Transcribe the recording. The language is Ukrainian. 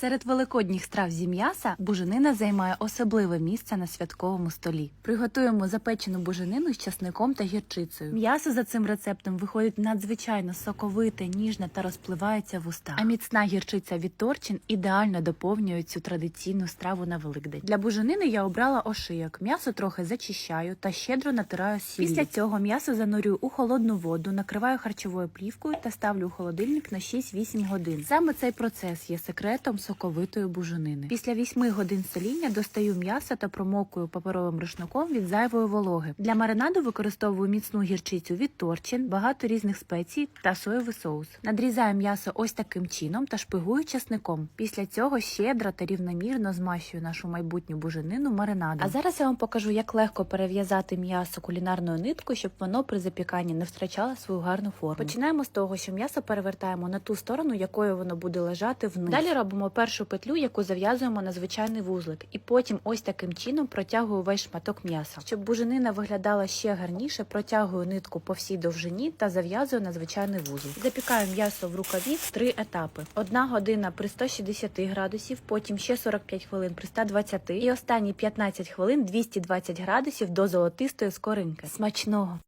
Серед великодніх страв зі м'яса буженина займає особливе місце на святковому столі. Приготуємо запечену буженину з часником та гірчицею. М'ясо за цим рецептом виходить надзвичайно соковите, ніжне та розпливається в устах. А міцна гірчиця від торчин ідеально доповнює цю традиційну страву на Великдень. Для буженини я обрала ошийок. М'ясо трохи зачищаю та щедро натираю сіллю. Після цього м'ясо занурюю у холодну воду, накриваю харчовою плівкою та ставлю у холодильник на 6-8 годин. Саме цей процес є секретом соковитої буженини. Після 8 годин соління достаю м'ясо та промокую паперовим рушником від зайвої вологи. Для маринаду використовую міцну гірчицю від торчин, багато різних спецій та соєвий соус. Надрізаю м'ясо ось таким чином та шпигую часником. Після цього щедро та рівномірно змащую нашу майбутню буженину маринадом. А зараз я вам покажу, як легко перев'язати м'ясо кулінарною ниткою, щоб воно при запіканні не втрачало свою гарну форму. Починаємо з того, що м'ясо перевертаємо на ту сторону, якою воно буде лежати вниз. Далі робимо першу петлю, яку зав'язуємо на звичайний вузлик, і потім ось таким чином протягую весь шматок м'яса. Щоб буженина виглядала ще гарніше, протягую нитку по всій довжині та зав'язую на звичайний вузол. Запікаю м'ясо в рукаві в три етапи: одна година при 160 градусів, потім ще 45 хвилин при 120 і останні 15 хвилин 220 градусів до золотистої скоринки. Смачного!